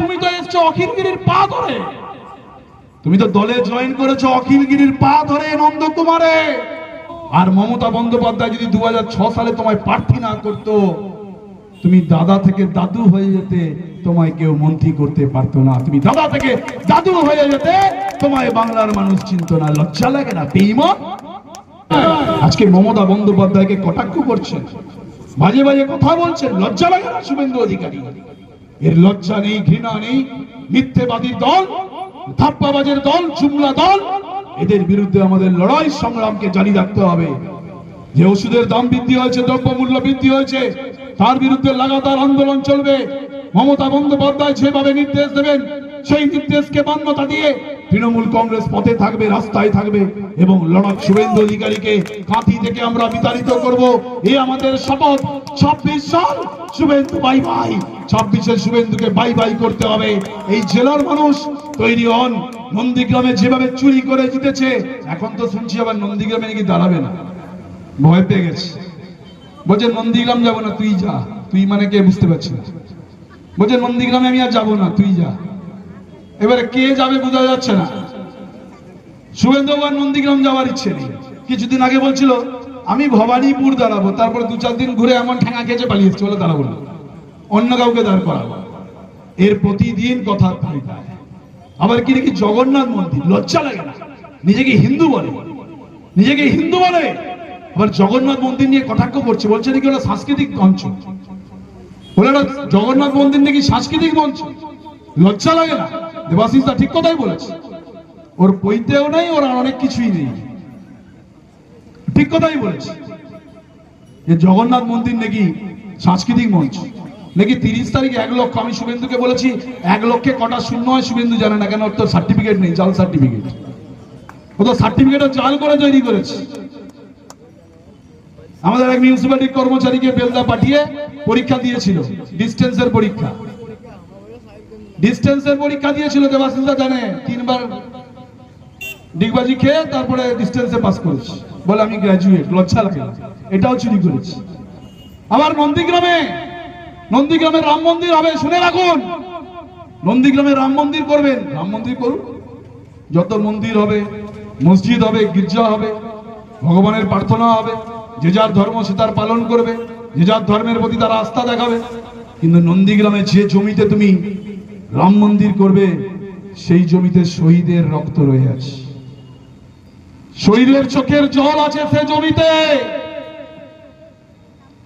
তুমি তো এসছো অখিলগিরির পা ধরে। তুমি তো দলে জয়েন করেছ অখিলগিরির পা ধরে নন্দকুমারে। আর মমতা বন্দ্যোপাধ্যায় যদি দুই হাজার ছয় সালে তোমায় প্রার্থী না করতো, তুমি দাদা থেকে দাদু হয়ে যেতে তোমায় কেউ মন্ত্রী করতে পারতো না। তুমি দাদা থেকে দাদু হয়ে যেতে তোমায় বাংলার মানুষ চিনত না। লজ্জা লাগে না বেইমান আজকে মমতা বন্দ্যোপাধ্যায়কে কটাক্ষ করছেন, বাজে বাজে কথা বলছেন, লজ্জা লাগে না শুভেন্দু অধিকারী? এর লজ্জা নেই, ঘৃণা নেই, মিথ্যেবাদীর দল, ধাপ্পাবাজের দল, চুমলা দল, এদের বিরুদ্ধে আমাদের লড়াই সংগ্রামকে জারি রাখতে হবে। যে ওষুধের দাম বৃদ্ধি হয়েছে, দ্রব্যমূল্য বৃদ্ধি হয়েছে, তার বিরুদ্ধে লাগাতার আন্দোলন চলবে। মমতা বন্দ্যোপাধ্যায় যেভাবে নির্দেশ দেবেন, সেই নির্দেশকে মান্যতা দিয়ে তৃণমূল কংগ্রেস পথে থাকবে, রাস্তায় থাকবে এবং লড়াক শুভেন্দু অধিকারীকে কাঁথি থেকে আমরা বিতাড়িত করব। এই আমাদের শপথ। ছাব্বিশ সাল শুভেন্দু বাই বাই। ছাব্বিশে শুভেন্দুকে বাই বাই করতে হবে। এই জেলার মানুষ তৈরি হন। নন্দীগ্রামে যেভাবে চুরি করে জিতেছে, এখন তো শুনছি আবার নন্দীগ্রামে নাকি দাঁড়াবে না। ভয় পেয়ে গেছে। বলছে, নন্দীগ্রাম যাব না, তুই যা। তুই মানে কে? বুঝতে পারছি বলছে, নন্দীগ্রামে আমি আর যাব না, তুই যা। এবারে কে যাবে বোঝা যাচ্ছে না। শুভেন্দু আর নন্দীগ্রাম যাওয়ার ইচ্ছে নেই। কিছুদিন আগে বলছিল, আমি ভবানীপুর দাঁড়াবো, তারপরে দু চার দিন ঘুরে এমন ঠেঙা খেয়েছে পালিয়ে এসছে বলে দাঁড়াবো না অন্য কাউকে দাঁড় করাবো। এর প্রতিদিন কথা আবার কি নাকি জগন্নাথ মন্দির, লজ্জা লাগে না। নিজেকে হিন্দু বলে। নিজেকে হিন্দু বলে। আবার জগন্নাথ মন্দির নিয়ে কটাক্ষ করছে। বলছে নাকি ওটা সাংস্কৃতিক মঞ্চ। বলে জগন্নাথ মন্দির নাকি সাংস্কৃতিক মঞ্চ। লজ্জা লাগে না। দেবাশিস দা ঠিক কথাই বলেছে। ওর বইতেও নেই, ওর আর অনেক কিছুই নেই। ঠিক কথাই বলেছে। যে জগন্নাথ মন্দির নাকি সাংস্কৃতিক মঞ্চ। নাকি তিরিশ তারিখ এক লক্ষ, আমি শুভেন্দুকে বলেছি, এক লক্ষে কটা শূন্য হয়, শুভেন্দু জানে না কেন, ওর তো সার্টিফিকেট নেই, জাল সার্টিফিকেট ও তো সার্টিফিকেট জাল করে তৈরি করেছে। আমাদের এক মিউনিসিপ্যালিটি কর্মচারীকে বেলদা পাঠিয়ে পরীক্ষা দিয়েছিল ডিস্টেন্সের পরীক্ষা। ডিস্টেন্সের পরীক্ষা দিয়েছিল দেবাশিসদা জানে। তিনবার ডিগবাজি খেয়ে তারপরে ডিস্টেন্সে পাস করেছি। বলে আমি গ্র্যাজুয়েট লজ্জা লাগে। এটাও চুরি করেছি। আবার নন্দীগ্রামে নন্দীগ্রামে রাম মন্দির হবে, শুনে রাখুন। নন্দীগ্রামে রাম মন্দির করবেন। রাম মন্দির করুন। যত মন্দির হবে, মসজিদ হবে, গির্জা হবে, ভগবানের প্রার্থনা হবে, যে যার ধর্ম সে তার পালন করবে, যে যার ধর্মের প্রতি তার আস্থা দেখাবে। কিন্তু নন্দীগ্রামে যে জমিতে তুমি রাম মন্দির করবে, সেই জমিতে শহীদের রক্ত রয়ে আছে। শহীদের চোখের জল আছে সে জমিতে।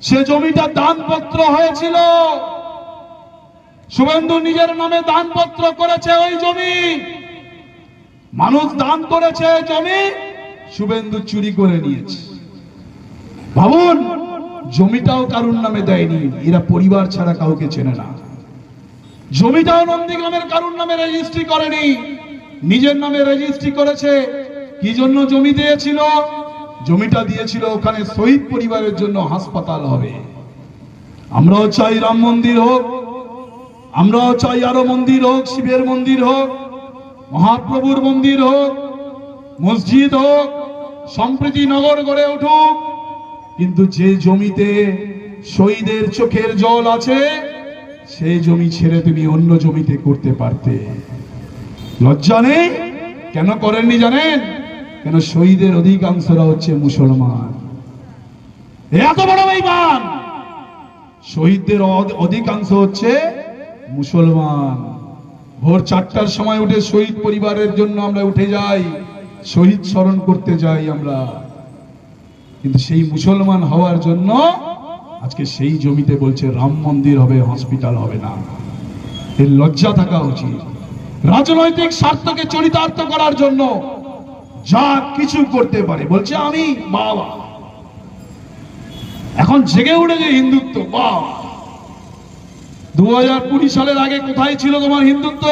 সে জমিটা দানপত্র হয়েছিল। শুভেন্দু নিজের নামে দানপত্র করেছে ওই জমি। মানুষ দান করেছে জমি, শুভেন্দু চুরি করে নিয়েছে। ভাবুন, জমিটাও কারুর নামে দেয়নি। এরা পরিবার ছাড়া কাউকে চেনে না। জমিটাও নন্দীগ্রামের কারুর নামে রেজিস্ট্রি করেনি। নিজের নামে রেজিস্ট্রি করেছে। কি জন্য জমি দিয়েছিল? জমিটা দিয়েছিল ওখানে শহীদ পরিবারের জন্য হাসপাতাল হবে। আমরাও চাই রাম মন্দির হোক। আমরাও চাই আরও মন্দির হোক, শিবের মন্দির হোক, মহাপ্রভুর মন্দির হোক, মসজিদ হোক, সম্প্রীতি নগর গড়ে উঠুক। কিন্তু যে জমিতে শহীদের চোখের জল আছে সেই জমি ছেড়ে তুমি অন্য জমিতে করতে পারতে। লজ্জা নেই? কেন করেননি জানেন? কেন শহীদের অধিকাংশরা হচ্ছে মুসলমান। এত বড় বেঈমান শহীদদের অধিকাংশ হচ্ছে মুসলমান। ভোর চারটার সময় উঠে শহীদ পরিবারের জন্য আমরা উঠে যাই, শহীদ স্মরণ করতে যাই আমরা। কিন্তু সেই মুসলমান হওয়ার জন্য আজকে সেই জমিতে বলছে, রাম মন্দির হবে হসপিটাল হবে না। এর লজ্জা থাকা উচিত। রাজনৈতিক স্বার্থকে চরিতার্থ করার জন্য যা কিছু করতে পারে, বলছে আমি, বাবা। এখন জেগে উঠেছে হিন্দুত্ব, বাবা। দু হাজার কুড়ি সালের আগে কোথায় ছিল তোমার হিন্দুত্ব?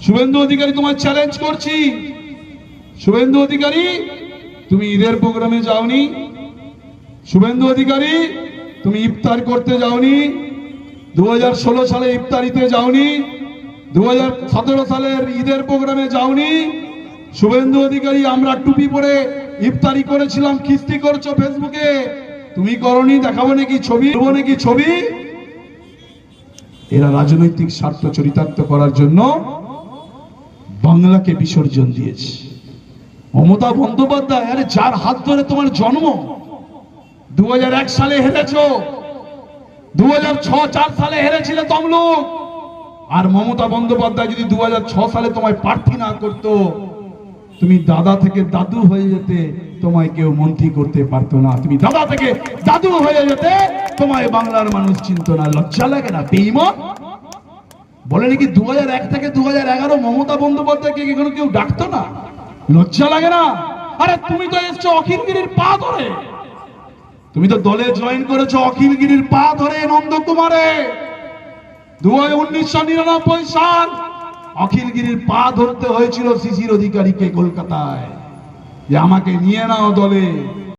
শুভেন্দু অধিকারী তোমার চ্যালেঞ্জ করছি। শুভেন্দু অধিকারী, তুমি ঈদের প্রোগ্রামে যাওনি। শুভেন্দু অধিকারী, তুমি ইফতার করতে যাওনি দু হাজার ষোলো সালে ইফতারিতে যাওনি দু সালের ঈদের প্রোগ্রামে যাওনি। শুভেন্দু অধিকারী, আমরা টুপি পরে ইফতারি করেছিলাম, খিস্তি করছ ফেসবুকে। তুমি করনি, দেখাবো নাকি ছবি দেবো নাকি ছবি? এরা রাজনৈতিক স্বার্থ চরিতার্থ করার জন্য বাংলাকে বিসর্জন দিয়েছে। মমতা বন্দ্যোপাধ্যায়, আরে যার হাত ধরে তোমার জন্ম? দু হাজার এক সালে হেরেছ। দু চার সালে হেরেছিলে তমলুক। আর মমতা বন্দ্যোপাধ্যায় যদি দু সালে তোমায় প্রার্থী না করতো, তুমি দাদা থেকে দাদু হয়ে যেতে, তোমায় কেউ মন্ত্রী করতে পারতো না। তুমি দাদা থেকে দাদু হয়ে যেতে, তোমায় বাংলার মানুষ চিনত না। লজ্জা লাগে না, বেইমান? বলে নাকি দু থেকে দু হাজার এগারো মমতা বন্দ্যোপাধ্যায়কে এখানে কেউ ডাকতো না? লজ্জা লাগে না? আরে তুমি তো এসছো অখিলগিরির পা ধরে। তুমি তো দলে জয়েন করেছ অখিলগিরির পা ধরে, নন্দকুমারে। দু উনিশশো নিরানব্বই সাল। অখিলগিরির পা ধরতে হয়েছিল শিশির অধিকারীকে কলকাতায়। যে আমাকে নিয়ে নাও দলে।